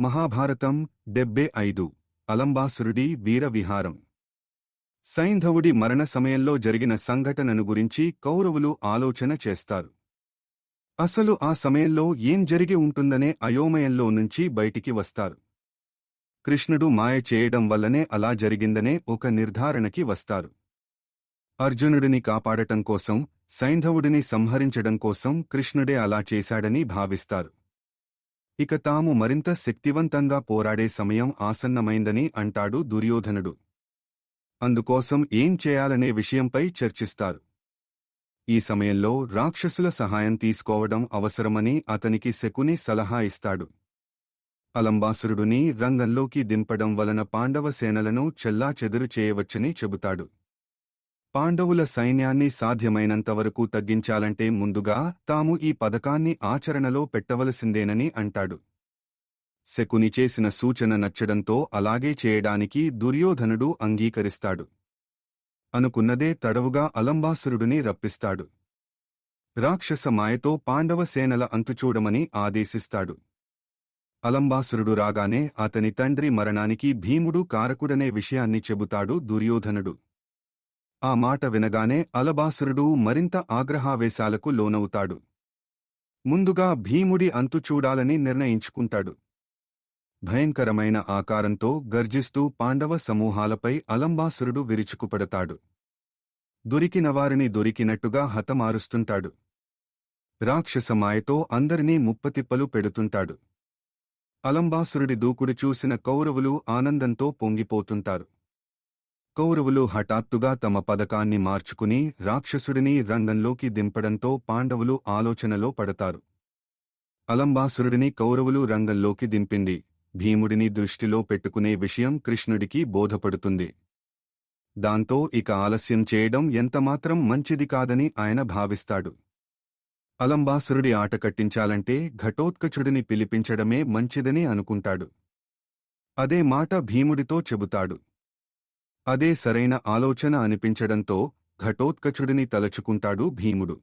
మహాభారతం డెబ్బే ఐదు. అలంబాసురుడి వీరవిహారం. సైంధవుడి మరణ సమయంలో జరిగిన సంఘటనను గురించి కౌరవులు ఆలోచన చేస్తారు. అసలు ఆ సమయంలో ఏం జరిగి ఉంటుందనే అయోమయంలో నుంచి బయటికి వస్తారు. కృష్ణుడు మాయ చేయడం వల్లనే అలా జరిగిందనే ఒక నిర్ధారణకి వస్తారు. అర్జునుడిని కాపాడటం కోసం సైంధవుడిని సంహరించడం కోసం కృష్ణుడే అలా చేశాడని భావిస్తారు. ఇక తాము మరింత శక్తివంతంగా పోరాడే సమయం ఆసన్నమైందని అంటాడు దుర్యోధనుడు. అందుకోసం ఏం చేయాలనే విషయంపై చర్చిస్తారు. ఈ సమయంలో రాక్షసుల సహాయం తీసుకోవడం అవసరమని అతనికి శకుని సలహా ఇస్తాడు. అలంబాసురుడుని రంగంలోకి దింపడం వలన పాండవ సేనలను చెల్లాచెదురు చేయవచ్చని చెబుతాడు. పాండవుల సైన్యాన్ని సాధ్యమైనంతవరకు తగ్గించాలంటే ముందుగా తాము ఈ పథకాన్ని ఆచరణలో పెట్టవలసిందేనని అంటాడు. శకుని చేసిన సూచన నచ్చడంతో అలాగే చేయడానికి దుర్యోధనుడు అంగీకరిస్తాడు. అనుకున్నదే తడవుగా అలంబాసురుడిని రప్పిస్తాడు. రాక్షస మాయతో పాండవసేనల అంతుచూడమని ఆదేశిస్తాడు. అలంబాసురుడు రాగానే అతని తండ్రి మరణానికి భీముడు కారకుడనే విషయాన్ని చెబుతాడు దుర్యోధనుడు. ఆ మాట వినగానే అలబాసురుడు మరింత ఆగ్రహావేశాలకు లోనవుతాడు. ముందుగా భీముడి అంతు చూడాలని నిర్ణయించుకుంటాడు. భయంకరమైన ఆకారంతో గర్జిస్తూ పాండవ సమూహాలపై అలంబాసురుడు విరుచుకుపడతాడు. దొరికినవారిని దొరికినట్టుగా హతమారుస్తుంటాడు. రాక్షసమాయతో అందరినీ ముప్పతిప్పలు పెడుతుంటాడు. అలంబాసురుడి దూకుడు చూసిన కౌరవులు ఆనందంతో పొంగిపోతుంటారు. కౌరవులు హఠాత్తుగా తమ పథకాన్ని మార్చుకుని రాక్షసుడిని రంగంలోకి దింపడంతో పాండవులు ఆలోచనలో పడతారు. అలంబాసురుడిని కౌరవులు రంగంలోకి దింపింది. భీముడిని దృష్టిలో పెట్టుకునే విషయం కృష్ణుడికి బోధపడుతుంది. దాంతో ఇక ఆలస్యం చేయడం ఎంతమాత్రం మంచిది కాదని ఆయన భావిస్తాడు. అలంబాసురుడి ఆట కట్టించాలంటే ఘటోత్కచుడిని పిలిపించడమే మంచిదని అనుకుంటాడు. అదే మాట భీముడితో చెబుతాడు. అదే సరైన ఆలోచన అనిపించడంతో ఘటోత్కచుడిని తలచుకుంటాడు భీముడు.